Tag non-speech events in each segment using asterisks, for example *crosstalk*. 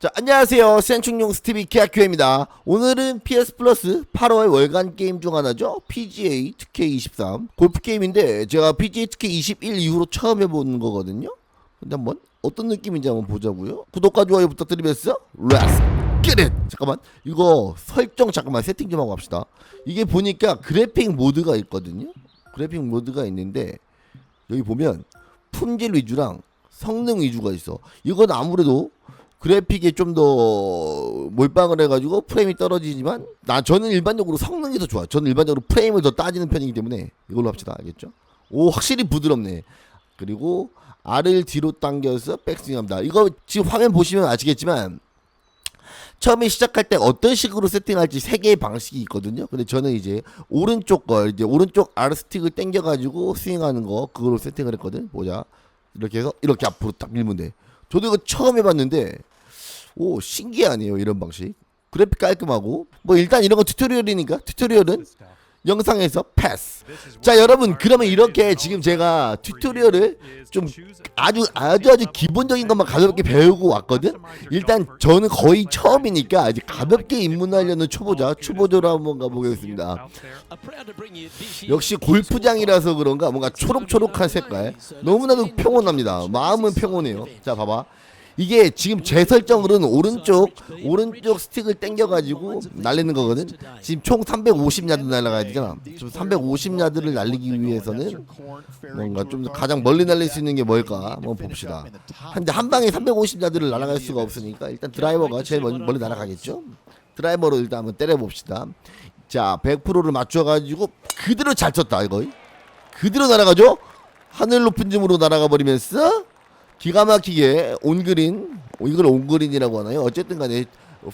자, 안녕하세요. 센충용 스티비 키아큐입니다. 오늘은 PS 플러스 8월 월간 게임 중 하나죠. PGA 2K23 골프 게임인데 제가 PGA 2K21 이후로 처음 해보는 거거든요. 근데 한번 어떤 느낌인지 한번 보자고요. 구독과 좋아요 부탁드리면서 get it! 잠깐만 이거 설정 잠깐만 세팅 좀 하고 합시다. 이게 보니까 그래픽 모드가 있거든요. 그래픽 모드가 있는데 여기 보면 품질 위주랑 성능 위주가 있어. 이건 아무래도 그래픽에 좀 더 몰빵을 해가지고 프레임이 떨어지지만 나 저는 일반적으로 성능이 더 좋아. 저는 일반적으로 프레임을 더 따지는 편이기 때문에 이걸로 합시다. 알겠죠? 오 확실히 부드럽네. 그리고 R을 뒤로 당겨서 백스윙합니다. 이거 지금 화면 보시면 아시겠지만 처음에 시작할 때 어떤 식으로 세팅할지 세 개의 방식이 있거든요. 근데 저는 이제 오른쪽 거 이제 오른쪽 R 스틱을 당겨가지고 스윙하는 거 그걸로 세팅을 했거든. 보자. 이렇게 해서 이렇게 앞으로 딱 밀면 돼. 저도 이거 처음 해봤는데 오 신기하네요 이런 방식. 그래픽 깔끔하고 뭐 일단 이런 거 튜토리얼이니까 튜토리얼은 영상에서 패스. 자 여러분 그러면 이렇게 지금 제가 튜토리얼을 좀 아주 아주 아주 기본적인 것만 가볍게 배우고 왔거든. 일단 저는 거의 처음이니까 아직 가볍게 입문하려는 초보자 초보자로 한번 가보겠습니다. 역시 골프장이라서 그런가 뭔가 초록초록한 색깔 너무나도 평온합니다. 마음은 평온해요. 자 봐봐. 이게 지금 제 설정으로는 오른쪽 오른쪽 스틱을 당겨가지고 날리는 거거든. 지금 총 350야드 날아가야 되잖아. 지금 350야드를 날리기 위해서는 뭔가 좀 가장 멀리 날릴 수 있는 게 뭘까 한번 봅시다. 근데 한 방에 350야드를 날아갈 수가 없으니까 일단 드라이버가 제일 멀리, 멀리 날아가겠죠. 드라이버로 일단 한번 때려 봅시다. 자, 100%를 맞춰가지고 그대로 잘 쳤다 이거. 그대로 날아가죠. 하늘 높은 점으로 날아가 버리면서 기가 막히게 온그린, 어, 이걸 온그린이라고 하나요? 어쨌든 간에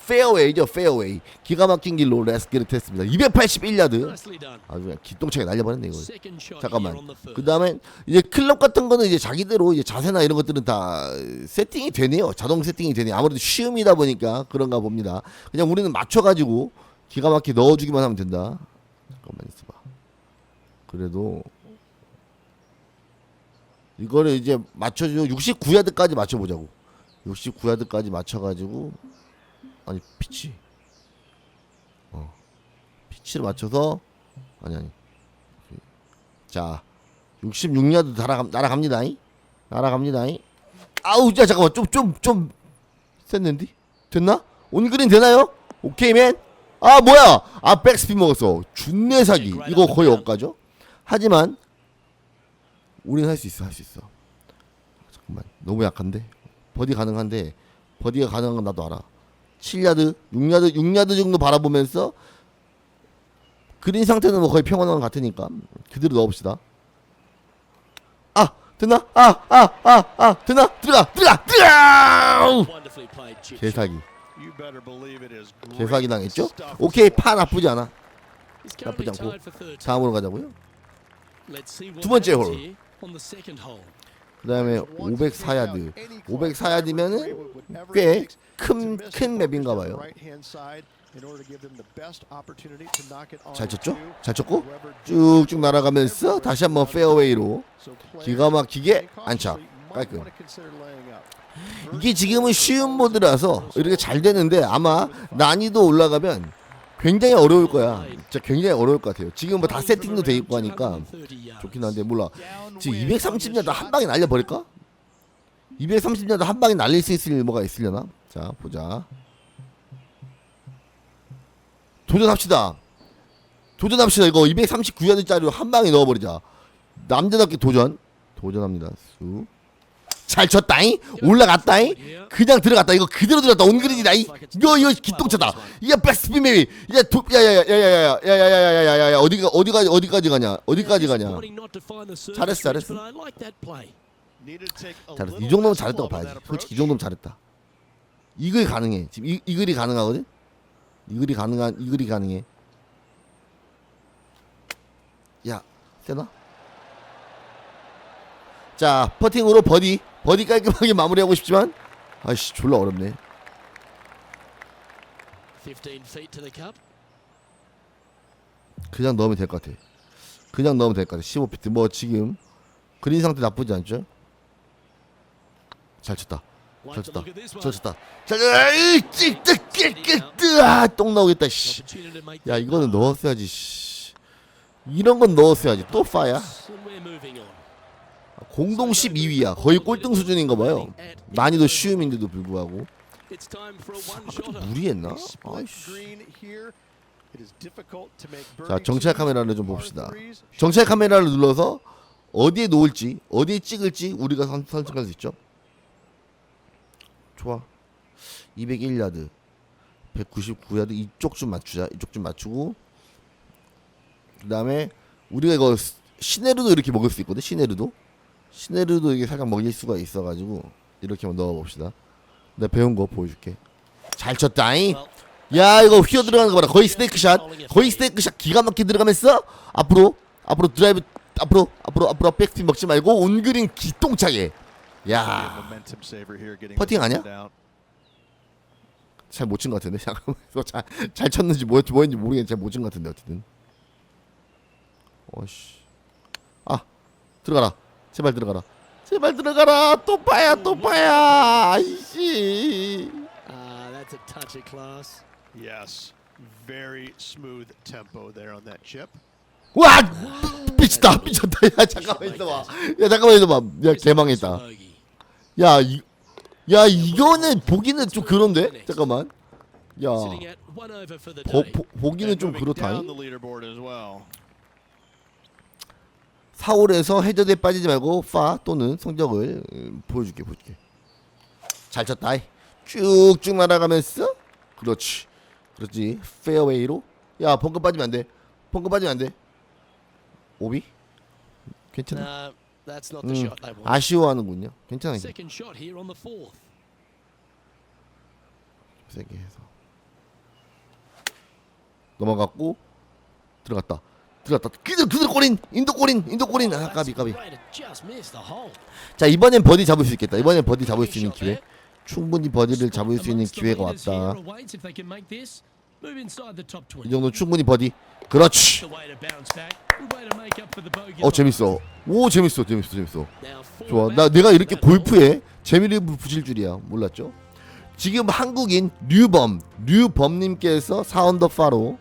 페어웨이죠, 페어웨이. 기가 막힌 길로 레스키를 했습니다. 281야드. 아주 그냥 기똥차게 날려버렸네 이거. 잠깐만. 그 다음에 이제 클럽 같은 거는 이제 자기대로 이제 자세나 이런 것들은 다 세팅이 되네요. 자동 세팅이 되네요. 아무래도 쉬움이다 보니까 그런가 봅니다. 그냥 우리는 맞춰가지고 기가 막히게 넣어주기만 하면 된다. 잠깐만 있어봐. 그래도 이거를 이제 맞춰주고 69야드까지 맞춰보자고. 69야드까지 맞춰가지고 아니 피치. 어 피치를 맞춰서 아니 아니. 자 66야드 날아갑 날아갑니다. 날아갑니다. 아우 자 잠깐만 좀 좀 좀 셌는디 됐나? 온그린 되나요? 오케이 맨. 아 뭐야? 아 백스핀 먹었어. 준내 사기. 이거 거의 억가죠? 하지만 우리는 할 수 있어, 할 수 있어. 잠깐만, 너무 약한데? 버디 가능한데 버디가 가능한 건 나도 알아. 7야드, 6야드, 6야드 정도 바라보면서 그린 상태는 뭐 거의 평온한 것 같으니까 그대로 넣어봅시다. 아, 됐나? 아, 아, 아, 아, 됐나? 들어가, 들어가, 들어가! 개사기. 개사기 당했죠? 오케이, 파 나쁘지 않아. 나쁘지 않고. 다음으로 가자고요. 두 번째 홀. 그 다음에 504야드. 504야드면은 꽤 큰, 큰 맵인가 봐요. 잘 쳤죠? 잘 쳤고 쭉쭉 날아가면서 다시 한번 페어웨이로 기가 막히게 안착. 깔끔. 이게 지금은 쉬운 모드라서 이렇게 잘 되는데 아마 난이도 올라가면 굉장히 어려울 거야. 진짜 굉장히 어려울 것 같아요. 지금 뭐 다 세팅도 돼 있고 하니까 좋긴 한데 몰라. 지금 230야드 한 방에 날려 버릴까? 230야드 한 방에 날릴 수 있을 뭐가 있으려나? 자 보자. 도전합시다. 도전합시다. 이거 239야드짜리로 한 방에 넣어 버리자. 남자답게 도전. 도전합니다. 수. 잘 쳤다잉 올라갔다잉 그냥 들어갔다 이거 그대로 들어갔다 온그린이다 이 이거 이거 기똥차다 이게 백스핀 맵이 이제 도 야야야야야야야야야야야야 어디가 어디가 어디까지 가냐 어디까지 가냐 잘했어, 잘했어. 잘했어 이 정도면 잘했다고 봐야지 솔직히 이 정도면 잘했다 이 글이 가능해 지금 이, 이 글이 가능하거든 이 글이 가능한 이 글이 가능해 야 세나 자 퍼팅으로 버디 버디 깔끔하게 마무리하고 싶지만 아이씨 졸라 어렵네 15 feet to the cup. 그냥 넣으면 될 것 같아 그냥 넣으면 될 것 같아 15피트 뭐 지금 그린 상태 나쁘지 않죠 잘 쳤다 to 쳤다. one. 쳤다. 자, 으이, 찍, 찍, 찍, 찍, 뜨, 아, 똥 나오겠다. 씨. 야, 이거는. 넣었어야지. 씨. 이런 건 넣었어야지. 또 파야. And we're moving on. 공동 12위야. 거의 꼴등 수준인가 봐요. 난이도 쉬움인데도 불구하고. 아. 무리했나? 아이씨. 자, 정찰 카메라를 좀 봅시다. 정찰 카메라를 눌러서 어디에 놓을지, 어디에 찍을지 우리가 선, 선택할 수 있죠. 좋아. 201야드, 199야드 이쪽 좀 맞추자. 이쪽 좀 맞추고. 그다음에 우리가 이거 스- 시네르도 이렇게 먹을 수 있거든. 시네르도. 시네르도 이게 살짝 먹일 수가 있어가지고 이렇게 한번 넣어봅시다. 내가 배운 거 보여줄게. 잘 쳤다잉. 야 이거 휘어 들어가는 거 봐라. 거의 스테이크 샷. 거의 스테이크 샷. 기가 막히게 들어가면서 앞으로 앞으로 드라이브 앞으로 앞으로 앞으로 백스핀 먹지 말고 온그린 기똥차게. 야. 퍼팅 아니야? 잘 못 친 것 같은데? *laughs* 잠깐만 이거 잘, 잘 쳤는지 뭐, 뭐였는지 모르겠는데 잘 못 친 것 같은데 어쨌든. 어씨. 아 들어가라 제발 들어가라 제발 들어가라 또 빠야 또 빠야 아이씨 uh, that's a touch of class. Yes, very smooth tempo there on that chip. 와 미쳤다 미쳤다 야 잠깐만 있어봐 야 잠깐만 있어봐 야 개망했다 bogey. 야, 이, 야 이거는 보기는 좀 그런데 잠깐만 야 Sitting at one over for the 보, day. 보, 보기는 좀 그렇다잉 the leaderboard as well. 4홀에서 해저드에 빠지지 말고 파 또는 성적을 음, 보여줄게 보여줄게. 잘 쳤다. 쭉쭉 날아가면서. 그렇지. 그렇지. 페어웨이로. 야 벙커 빠지면 안돼. 벙커 빠지면 안돼. 오비? 괜찮아. 음. 아쉬워하는군요. 괜찮아. 세게 해서. 넘어갔고 들어갔다 들어갔다. 그대로 그대로 꼬린 인도 꼬린 인도 꼬린. 아 까비 까비. 자 이번엔 버디 잡을 수 있겠다. 이번엔 버디 잡을 수 있는 기회. 충분히 버디를 잡을 수 있는 기회가 왔다. 이 정도 충분히 버디. 그렇지. 어 재밌어. 오 재밌어 재밌어 재밌어. 좋아. 나 내가 이렇게 골프에 재미를 붙일 줄이야. 몰랐죠 지금 한국인 류범 류범님께서 4언더파로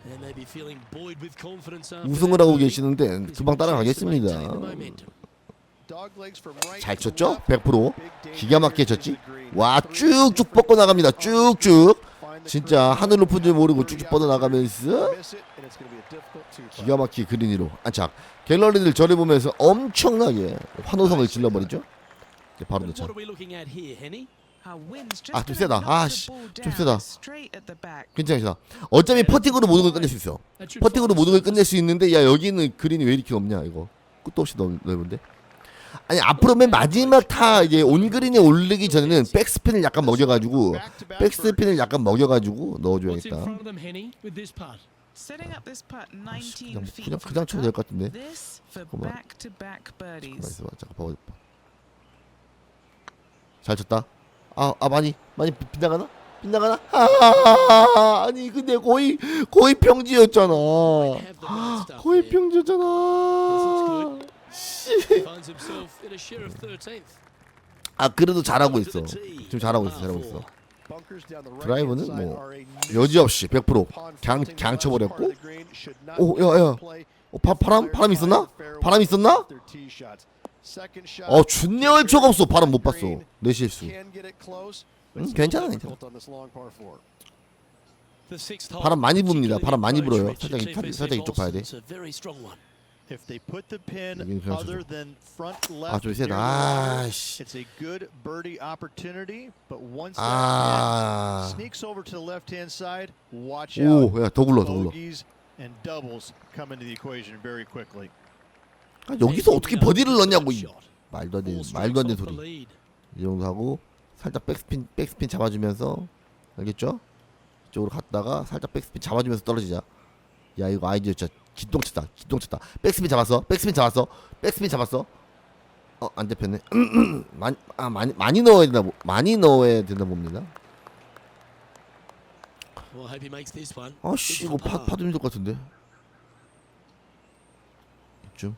우승을 하고 계시는데 금방 따라가겠습니다 잘 쳤죠? left. 100% Big danger 기가 막히게 쳤지? 와 쭉쭉 뻗고 나갑니다 쭉쭉 진짜. 하늘 높은 줄 모르고 쭉쭉 뻗어나가면서. 기가 막히게 그린 위로 안착 갤러리들 저를 보면서 엄청나게 환호성을 질러버리죠 바로 넣자 아, 좀 세다. 아, 씨. 좀 세다. 괜찮아 어차피 퍼팅으로 모든 걸 끝낼 수 있어 퍼팅으로 모든 걸. 끝낼 수 있는데 야 여기는 그린이 왜 이렇게 없냐 이거 끝도 없이 넓, 넓은데 아니 앞으로 맨 마지막 타 이제 온 그린에 올리기 전에는 백스핀을 약간 먹여가지고 백스핀을 약간 먹여가지고 넣어줘야겠다 front of them, Henny, with this putt? Setting up this putt 19 그냥 그냥 그냥 쳐도 될. 것 같은데 잠깐만. birdies. 있어봐 잠깐 봐봐 잘 쳤다 아, 아 많이 많이 빗- 빗나가나 빗나가나 아, 아니 근데 거의 거의 평지였잖아 거의. 평지였잖아 씨. Finds himself in a share of 13th. 아 그래도 잘하고 있어 지금 잘하고 있어 잘하고 있어 드라이브는 뭐 are a 여지없이 100% pond 그냥 그냥 쳐버렸고 오, 야, 야. 어, 바, 바람 바람 있었나 바람 있었나 어 준내 얼초가 없어 바람 못 봤어 내 실수 음, little 괜찮아, hole, 바람 많이 붑니다. 바람 많이 불어요. 살짝 이- 살짝 이쪽 봐야 돼. If they put the pin other than front 아 left 아씨 it's a good birdie opportunity, but once that 아 sneaks over to the left-hand side, watch out. 오 야 더 굴러 더 굴러 Bogeys and doubles come into the equation very quickly. 아, 여기서 어떻게 버디를 넣냐고 이. 말도 안 되는 말도 안 되는 소리. 이 정도 하고 살짝 백스핀 백스핀 잡아주면서 알겠죠? 이쪽으로 갔다가 살짝 백스핀 잡아주면서 떨어지자. 야 이거 아이디어 진짜 기똥쳤다 기똥쳤다. 백스핀 잡았어 백스핀 잡았어 백스핀 잡았어. 어 안 잡혔네. *clears throat* 많이 아 많이 많이 넣어야 된다 보- 많이 넣어야 된다 봅니다. 아씨 이거 파. 파도 힘들 것 같은데. 이쯤.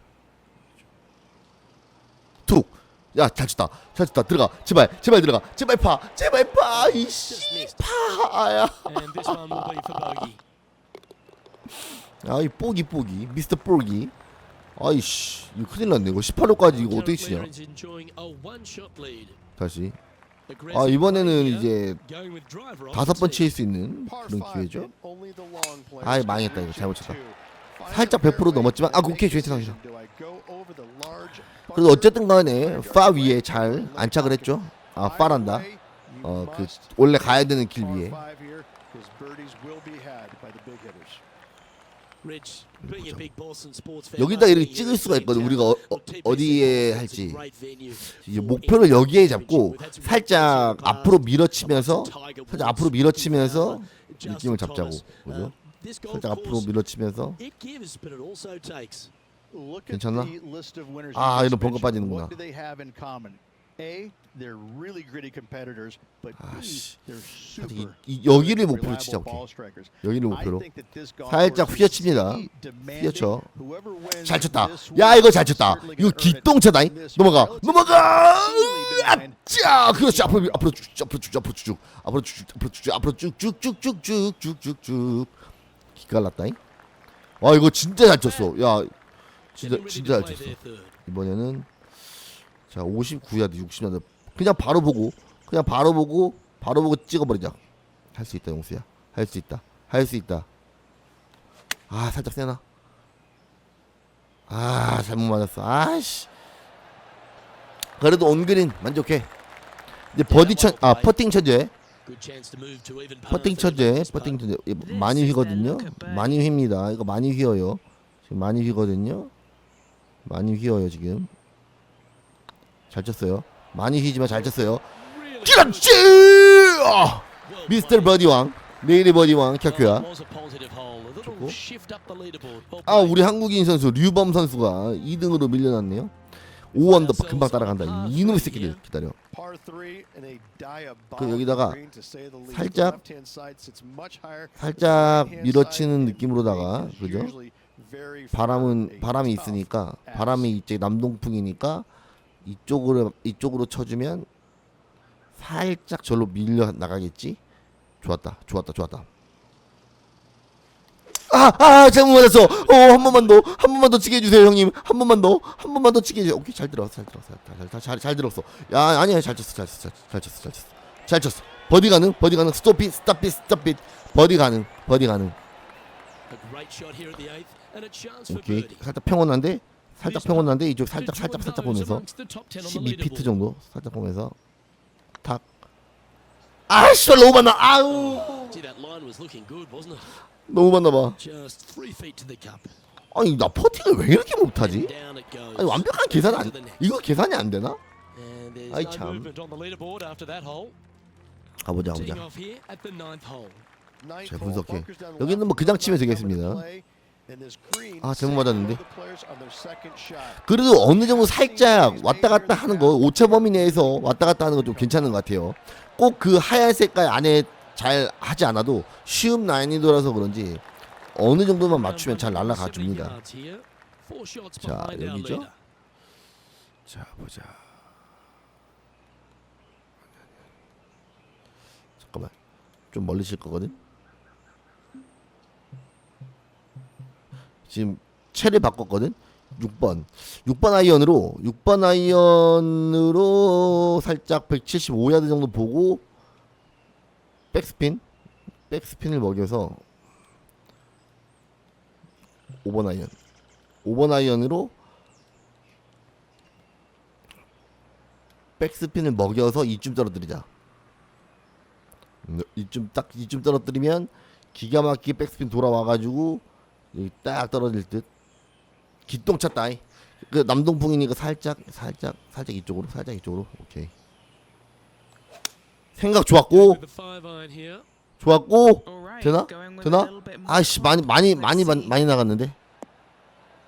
트룩. 야잘 쳤다 잘 쳤다 들어가 제발 제발 들어가 제발 파 제발 파 이씨 파야. 아이 뽀기 뽀기 미스터 뽀기 아이씨 이거 큰일 났네 이거 18호까지 이거 어떻게 치냐. 다시 아 이번에는 이제 다섯 번 칠 수 있는 그런 기회죠 아이, can 망했다, 이거 잘못 쳤다. 살짝 the 100% fairway 넘었지만, 아, 오케이, 괜찮아, I 그래도 어쨌든 간에 파 위에 잘 안착을 했죠 아 파란다 어 그 원래 가야 되는 길 위에 여기다 이렇게 찍을 수가 있거든 우리가 어, 어, a 할지 이제 목표를 여기에. 잡고 살짝 앞으로. 밀어치면서 살짝 앞으로 밀어치면서 느낌을 잡자고. 그죠? Uh, 살짝 앞으로 밀어치면서 괜찮나? 아 이거 번거 빠지는구나. 아씨, 여기를 목표로 치자 오케이. 여기를 목표로 살짝 휘어칩니다. 휘어쳐. 잘 쳤다. 야 이거 잘 쳤다. 이거 기똥차다. 넘어가. 넘어가. 아짜. 그렇지 앞으로 앞으로 쭉 앞으로 쭉 앞으로 쭉 앞으로 쭉 앞으로 쭉 앞으로 쭉쭉쭉쭉쭉쭉쭉 기깔났다잉. 이거 진짜 잘 쳤어. 야 진짜 진짜 잘 쳤어. 이번에는 자 59야드 60야드. 그냥 바로 보고 그냥 바로 보고 바로 보고 찍어버리자. 할 수 있다 용수야. 할 수 있다. 할 수 있다. 아 살짝 세나? 아 잘못 맞았어. 아씨. 그래도 온그린 만족해. 이제 버디 천아 퍼팅 천재. 퍼팅 천재 퍼팅 putt. 천재. 많이 휘거든요. 많이 휩니다. 이거 많이 휘어요. 지금 많이 휘거든요 많이 휘어요 지금 잘 쳤어요 많이 휘지만 잘 쳤어요 그렇지 아, 미스터. 버디왕 레이리 버디왕 little 좋고. 아. 우리 한국인 선수 류범 선수가 2등으로 밀려났네요 5원더 금방 따라간다 이놈의 새끼들 기다려 그 여기다가. 살짝-. 살짝 밀어치는 느낌으로다가 그죠? 바람은 바람이 있으니까. 바람이 이제 남동풍이니까 이쪽으로 이쪽으로 쳐주면 살짝 절로 밀려 나가겠지. 좋았다, 좋았다, 좋았다. 아, 아, 잘못 맞았어. 어, 한 번만 더, 한 번만 더 치게 해주세요, 형님. 한 번만 더, 한 번만 더 치게 해주세요. 오케이, 잘 들었어, 잘 들었어, 잘, 잘, 잘, 잘 들었어. 야, 아니야, 잘 쳤어, 잘 쳤어, 잘, 잘 쳤어, 잘 쳤어, 잘 쳤어. 버디 가능, 버디 가능. 스톱잇, 스탑잇, 스탑잇. 버디 가능, 버디 가능. 이렇게 살짝 평온한데 살짝 평온한데 이쪽 살짝 살짝 살짝 보면서 12피트 정도 살짝 보면서 탁. 아씨 너무 만나 아우 너무 많나봐. 아니 나 퍼팅을 왜 이렇게 못하지? 아니 완벽한 계산 안 이거 계산이 안 되나? 아이 참. 가보자 가보자. 잘 분석해. 여기는 뭐 그냥 치면 되겠습니다. 아, 잘못 맞았는데. 그래도 어느 정도 살짝 왔다 갔다 하는 거 오차 범위 내에서 왔다 갔다 하는 거 좀 괜찮은 것 같아요. 꼭 그 하얀 색깔 안에 잘 하지 않아도 쉬운 난이도라서 그런지 어느 정도만 맞추면 잘 날아가 줍니다. 자, 여기죠? 자 보자. 잠깐만 좀 멀리 칠 거거든. 지금 채를 바꿨거든. 6번 6번 아이언으로 6번 아이언으로 살짝 175야드 정도 보고 백스핀 백스핀을 먹여서 5번 아이언 5번 아이언으로 백스핀을 먹여서 이쯤 떨어뜨리자. 음, 이쯤 딱 이쯤 떨어뜨리면 기가 막히게 백스핀 돌아와가지고 딱 떨어질 듯. 기똥차 따이. 그 남동풍이니까 살짝 살짝 살짝 이쪽으로 살짝 이쪽으로 오케이. 생각 좋았고. 좋았고 되나? 되나? 아씨 많이 많이 많이. 많이 나갔는데.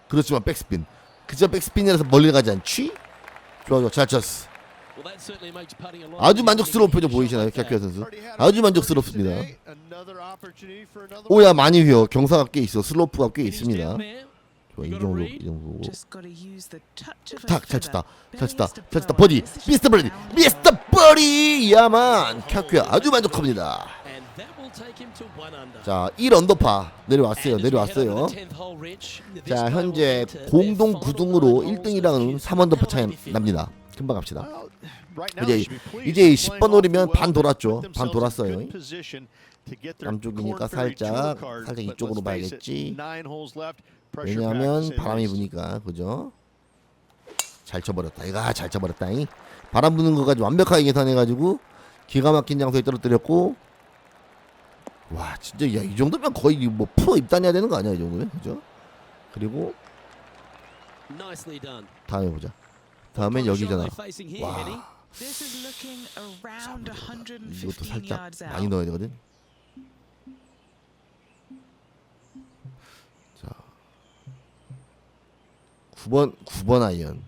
그렇지만 백스핀. 그저 백스핀이라서 멀리 가지 않지? 좋아 좋아 잘 쳤어. 아주 만족스러운 표정 보이시나요, 캬키아. 선수? 아주 만족스럽습니다. 오야 많이 휘어 경사가 꽤 있어 슬로프가 꽤 있습니다. 좋아 이 정도 이 정도 Just got to use the touch of a 탁, 잘 feather. 쳤다. 잘 쳤다. 잘 쳤다. 버디. 미스터 버디. 미스터 버디. 야만. 캬큐야 아주 만족합니다. 자, 1 언더파 내려왔어요. 내려왔어요. the 10th hole, Rich, this 자, 현재 공동 final 9등으로 nine holes 1등이랑은 of 3 언더파 차이. 납니다. 금방 갑시다. 이제. 이제 Playing 10번 off the 오르면 well, 반 돌았죠. 반 돌았어요. 남쪽이니까 살짝. 살짝 이쪽으로 봐야겠지. 왜냐하면 바람이. 부니까 그죠? 잘 쳐버렸다. 이거 아, 잘 쳐버렸다잉. 바람 부는 거까지 완벽하게 계산해가지고 기가 막힌 장소에 떨어뜨렸고 와 진짜 야 이 정도면 거의 뭐 프로 입단해야 되는 거 아니야 이 정도면 그죠? 그리고. 다음에 보자. 다음엔 여기잖아. 와 이것도 115 살짝. 많이 넣어야 되거든. 자, 9번 9번 아이언.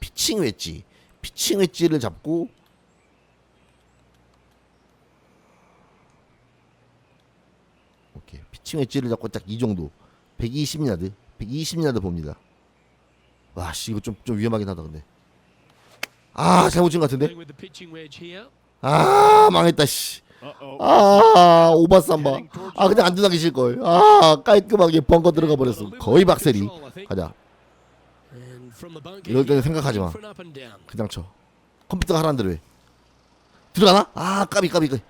피칭 웨지, 피칭 웨지를 잡고 오케이 피칭 웨지를 잡고 딱 이 정도 120야드 120야드 봅니다. 와씨 이거 좀 좀 위험하긴 하다 근데. 아 잘못 친 것 같은데. Pitching wedge here. 아 망했다 씨. 아 오바삼바. 아 그냥 안 두나기 싫걸. 아 깔끔하게 벙커 들어가 버렸어. 거의 박세리. 가자. 이럴 때는 생각하지 마. 그냥 쳐. 컴퓨터가 하라는 대로 해. 들어가나? 아 까비 까비 까비.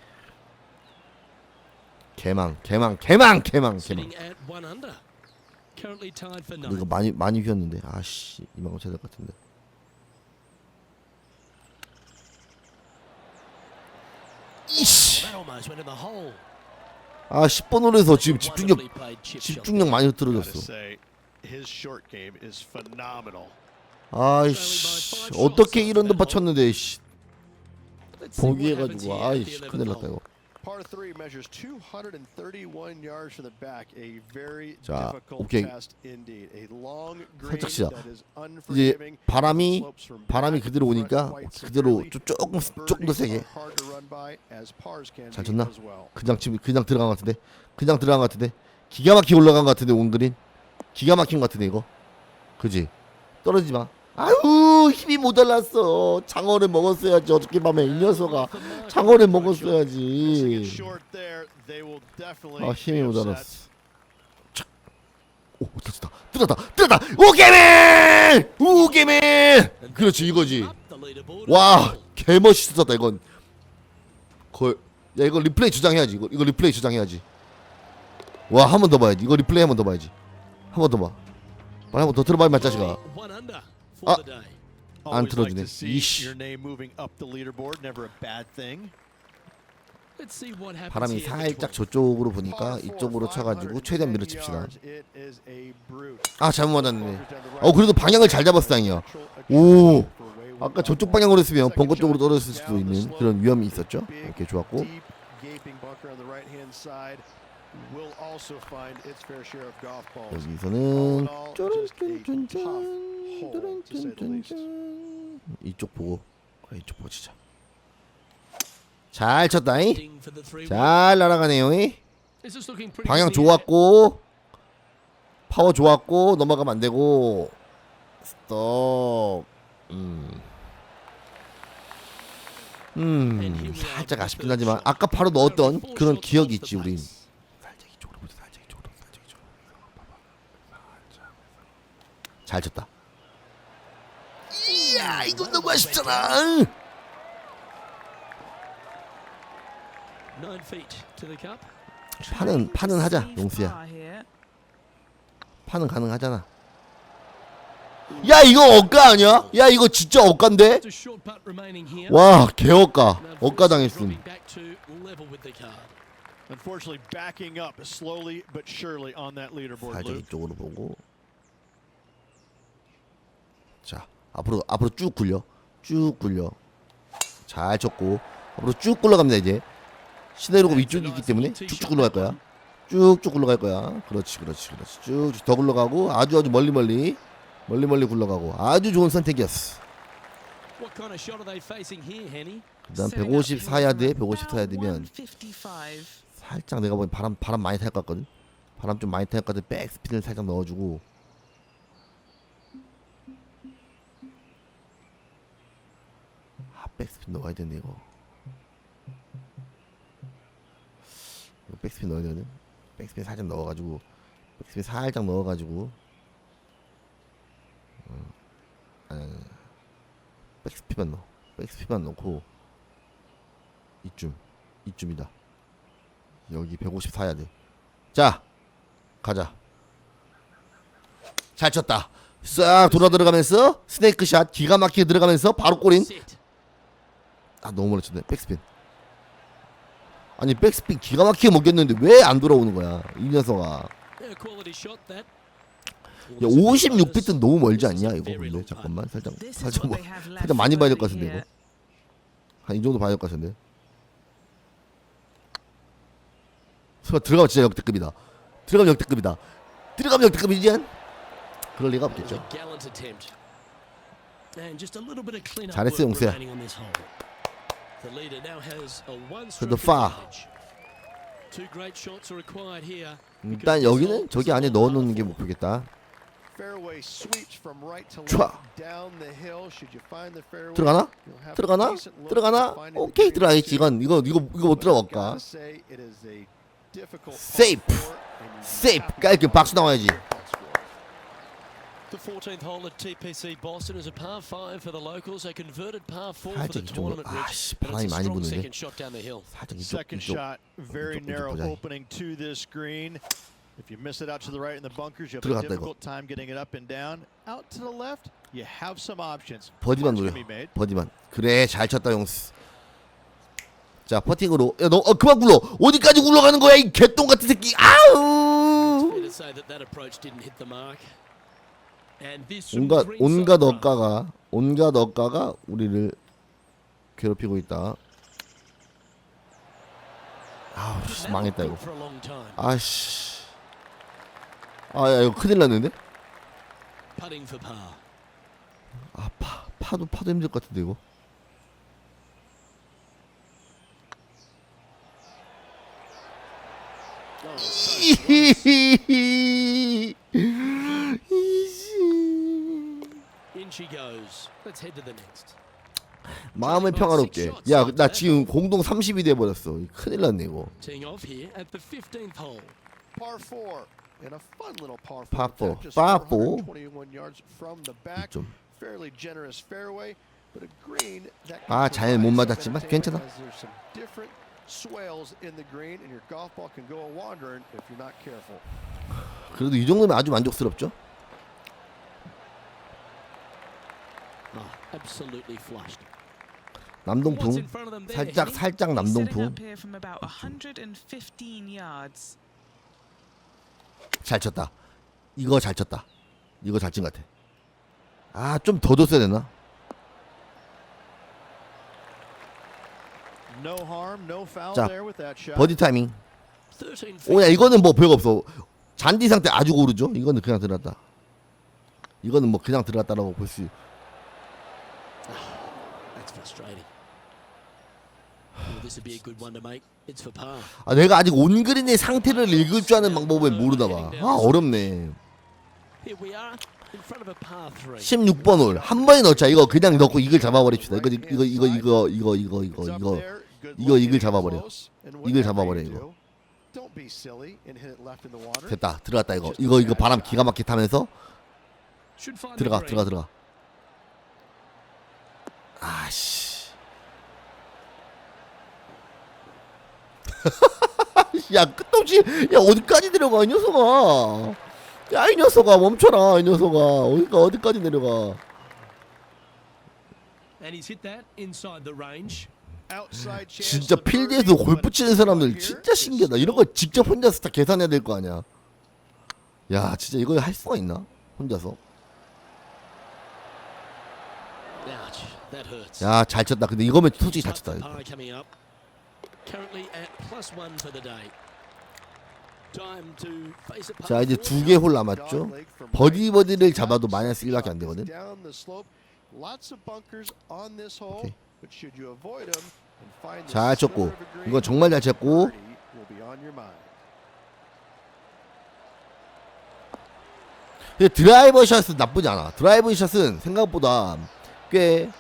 개망 개망 개망 개망 개망. For 이거. 많이 많이 휘었는데 아씨 이만큼 쳐야 될 것 같은데. 이씨. 아 10번 홀에서 지금 집중력. 집중력 많이 흐트러졌어. 아이씨 어떻게 이런 데 받쳤는데 씨 the 아이씨 11th 큰일 났다. 이거. Par 3 measures 231 yards from the back. A very 자, difficult 오케이. test indeed. A long green 살짝 시작. 이제. 바람이 바람이 그대로 오니까 그대로 조금 조금 더 세게 잘 쳤나? 그냥 지금 그냥 들어간 것 같은데 그냥 들어간 것 같은데 기가 막히게 올라간 것 같은데 온그린 기가 막힌 것 같은데 이거 그지 떨어지지 마 아유 힘이 모자랐어. 장어를 먹었어야지. 어저께 밤에 이 녀석아. 장어를 먹었어야지. 아 힘이. 모자랐어. 착. 오 터졌다. 뜯었다. 뜯었다. 우게맨 우게맨 그렇지 이거지. 와 개멋있었다 이건. 거의 야 이거 리플레이 저장해야지. 이거 이거 리플레이 저장해야지. 와 한 번 더 봐야지. 이거 리플레이 한 번 더 봐야지. 한 번 더 봐. 빨리 한 번 더 들어봐 임마 자식아 아. 안 see 이씨. 바람이 살짝 12th. 저쪽으로 보니까 이쪽으로 쳐가지고 510 최대한 밀어칩시다. 아 잘못 맞았네 어 그래도 방향을 잘 잡았어 다행이야 오 아까 저쪽 방향으로 했으면 벙커 쪽으로 떨어졌을 수도 있는 그런 위험이 있었죠 이렇게 좋았고 Deep gaping bunker on the right-hand side will also find its fair share of golf balls. 여기서는 이쪽 보고 아, 이쪽 보고 치자 잘 쳤다잉 Ding for the three. 잘 날아가네요 이. This is looking pretty 방향. 좋았고 파워 좋았고 넘어가면 안 되고 스톱 음. 음 살짝 아쉽긴 하지만 아까 바로 넣었던 그런 기억이 있지 우린 살짝 이쪽으로 보자 살짝 이쪽으로 살짝 이쪽으로 봐봐 살짝 잘 쳤다 이야 이거 너무 아쉽잖아 Nine feet to the cup. 파는 파는 하자 용수야. 파는 가능하잖아 야 이거 억가 아니야? 야 이거 진짜 억가인데? 와 개억가 억가 당했음 dropping back to level with the card. Unfortunately, backing up slowly but surely on that leaderboard. 살짝. 이쪽으로 보고 자 앞으로 앞으로 쭉 굴려. 쭉 굴려. 잘 쳤고. 앞으로 쭉 굴러갑니다 이제. 시내로가 위쪽이 있기 때문에 쭉쭉 굴러갈 거야. 쭉쭉 굴러갈 거야. 그렇지 그렇지 그렇지. 쭉쭉 더 굴러가고 아주 아주 멀리 멀리 멀리 멀리 굴러가고 아주 좋은 선택이었어? 그다음 Setting up here 154야드에 from 154야드면 about 155. 살짝 내가 보기엔 바람 바람 많이 탈 것 같거든? 바람 좀 많이 타니까 백스핀을 살짝 넣어주고 백스핀 넣어야 되네 이거. 백스핀 넣어야 되거든? 백스핀 살짝 넣어가지고 백스핀 살짝 넣어가지고. 어, 아니, 아니. 백스핀만 넣어. 백스핀만 넣고. 이쯤. 이쯤이다. 여기 154 해야 돼자 가자. 잘 쳤다. 싹 돌아 들어가면서 스네이크 샷 기가 막히게 들어가면서 바로 골인. 아 너무 멀리 쳤네. 백스핀. 아니 백스핀 기가 막히게 먹였는데 왜 안 돌아오는 거야 이 녀석아. 야 56비트 너무 멀지 않냐 이거 근데? 잠깐만 살짝 살짝 what 뭐 살짝 많이 봐야 될 것 같은데 이거. 한 이 정도 봐야 될 것 같은데? 설마 들어가면 진짜 역대급이다. 들어가면 역대급이다. 들어가면 역대급이지 그럴 리가 없겠죠. 잘했어, 용수야. 그래도 stroke far. advantage. Two great shots are required here. 일단 여기는 저기 안에 넣어놓는 게 목표겠다 Fairway sweeps from right to 촤. left down the hill. Should you find the fairway, 들어가나? you'll have a 들어가나? 들어가나? 오케이 들어가겠지. 이건 이거 이거 이거 못 들어갈까 have to 깔끔 박수 나와야지. The 14th hole at TPC Boston is a par 5 for the locals. A converted par 4 for the tournament, Rich. But it's a 많이 strong 부는데 second shot down the hill. Second shot, very narrow opening to this green. If you miss it out to the right in the bunkers, you have a difficult time getting it up and down. Out to the left, you have some options. 버디만 노려. 버디만 그래 잘 쳤다 용스 자 퍼팅으로 야 너 어, 그만 굴러 어디까지 굴러가는 거야 이 개똥 같은 새끼 아우 Fair to say that that approach didn't hit the mark. 온갖 온갖. 억가가 온갖 억가가 우리를 괴롭히고 있다 아우 씨, That 망했다 이거. 아씨 아야 이거 큰일 났는데. 아 파, 파도 파도 힘들 것 같은데 이거 Oh, 이씨 마음을 평화롭게 야 나 지금 공동 30이 돼 버렸어 큰일 났네 이거 Teeing off here at the 15th hole. Par four and a fun little par four. Par four. attempt, just Par four. 421 yards from the back. 좀. Fairly generous fairway, but a green that 아, 잘 못 맞았지만 괜찮아. as there's some different swales in the green, and your golf ball can go a wandering if you're not careful. 그래도 이 정도면 아주 만족스럽죠 남동풍? 살짝? 살짝 남동풍 up here from about 115 yards. 잘 쳤다 이거 잘 쳤다 이거 잘 친 것 같아 아 좀더 줬어야 되나 자. 버디 타이밍 13 feet. 오야 이거는 뭐 별거 없어 잔디 상태 아주 고르죠 이거는 그냥 들어갔다 이거는 뭐 그냥 들어갔다라고 볼수 That's frustrating. Well, this would be a good one to make. It's for par. 아 내가 아직 온그린의 상태를 읽을 줄 아는 방법을 모르나 봐아 어렵네 Here we are in front of a par 3. 16번 홀 한 번에 넣자 이거 그냥 넣고 이걸 잡아버립시다 이거 이거 이거 이거 이거 이거 이거 이거 이거 이글 잡아버려. 이글 잡아버려, 이거. 됐다 들어갔다 이거 이거 이거 바람 기가 막히게 타면서 들어가 들어가. 들어가 아씨. *laughs* 야 끝없이 야 어디까지 내려가 이 녀석아? 야 이 녀석아 멈춰라 이 녀석아. 어디가 어디까지 내려가? 진짜 필드에서 골프 치는 사람들 진짜 신기하다. 이런 거 직접 혼자서 다 계산해야 될 거 아니야. 야 진짜 이거 할 수가 있나? 혼자서. 야 잘 쳤다 근데 이거면 솔직히 잘 쳤다 자 이제. 두 개 홀 남았죠 버디 버디를 잡아도 마이너스 six 1밖에 안 되거든 오케이. 잘 쳤고 이거 정말 잘 쳤고 드라이버 샷은 나쁘지 않아. 드라이버 샷은 생각보다 꽤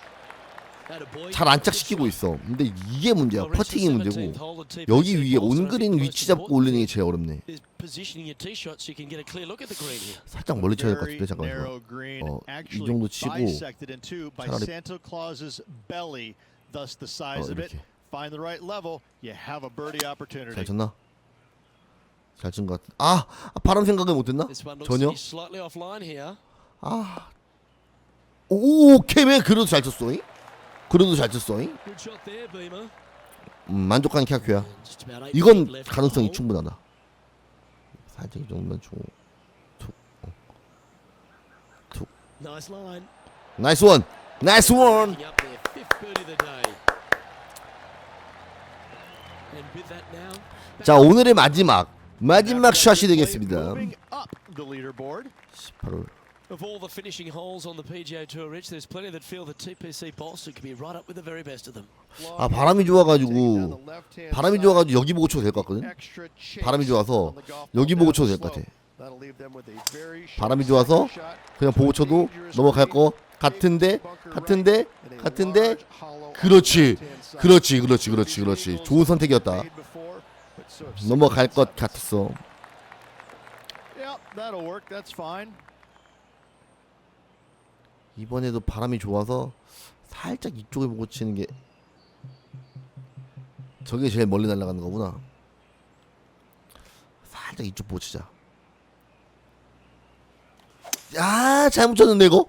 잘 안착시키고 있어. 근데 이게 문제야. 퍼팅이 문제고. 여기 위에 온그린 위치 잡고 올리는 게 제일 어렵네. 살짝 멀리 쳐야 될 것 같은데 잠깐만. 어, 이 정도 치고 차라리- 어. 이렇게. 잘 쳤나? 잘친것 같아. 아, 아 바람 생각을 못했나? 전혀? 아, 오, 케메 그래도 잘 쳤어. 잉? 그래도 잘 쳤어. 잉? 음, 만족하는 키아큐야. 이건 가능성이. 충분하다. 살짝 이 정도면 line. 나이스 원, 나이스 원. 자, 오늘의 마지막 마지막 샷이 되겠습니다. Moving up the leaderboard. 18홀. Of all the finishing holes on the PGA Tour, Rich, there's plenty that feel that TPC Boston could be right up with the very best of them. 아 바람이 좋아가지고 바람이 좋아가지고 여기 보고 쳐도 될 것 같거든. 바람이 좋아서 여기 보고 쳐도 될 것 같아. 바람이 좋아서 그냥 보고 쳐도 넘어갈 것 같은데 같은데 같은데 그렇지 그렇지 그렇지 그렇지 그렇지 좋은 선택이었다. 넘어갈 것 같았어. Yeah, that'll work. That's fine. 이번에도 바람이 좋아서 살짝 이쪽을 보고 치는 게 저게 제일 멀리 날아가는 거구나. 살짝 이쪽 보고 치자. 야 잘못 쳤는데 이거.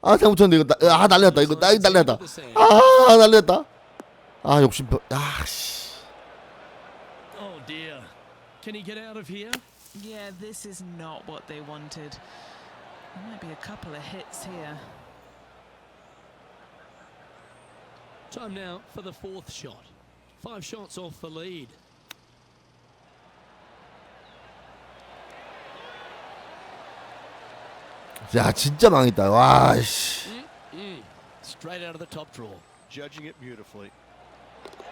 아 잘못 쳤는데 이거 나, 아 났다 이거 나 났다. 아 났다. 아 욕심 아 씨. Oh dear. Can he get out of here? Yeah, this is not what they wanted. There might be a couple of hits here. Time now for the fourth shot. Five shots off the lead. 야 진짜 망했다. 와 씨. Mm. Straight out of the top draw. Judging it beautifully.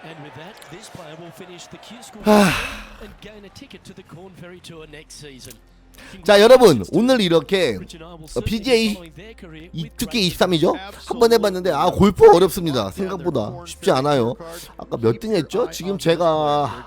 And with that, this player will finish the Q School *sighs* and gain a ticket to the Corn Ferry Tour next season. 자 여러분 오늘 이렇게 특히 great 23이죠? 한번 해봤는데 아 골프 어렵습니다. 생각보다 쉽지 않아요. 아까 몇 등 했죠? 지금 제가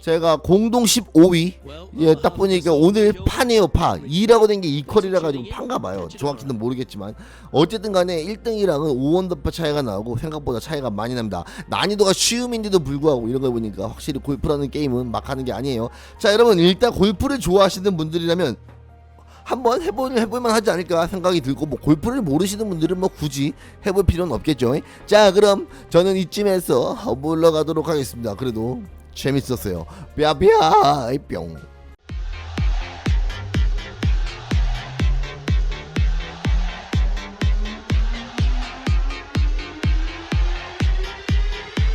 제가 공동 15위. 예, 딱 보니까 오늘 파네요 파. 2라고 된 게 이퀄이라 가지고 판가 봐요. 정확히는 모르겠지만 어쨌든 간에 1등이랑은 5원더파 차이가 나고 생각보다 차이가 많이 납니다. 난이도가 쉬움인데도 불구하고 이런 거 보니까 확실히 골프라는 게임은 막 하는 게 아니에요. 자, 여러분 일단 골프를 좋아하시는 분들이라면 한번 해볼 해볼만 하지 않을까 생각이 들고 뭐 골프를 모르시는 분들은 뭐 굳이 해볼 필요는 없겠죠. 자 그럼 저는 이쯤에서 물러가도록 하겠습니다. 그래도 재밌었어요. 뼈뼈 뿅.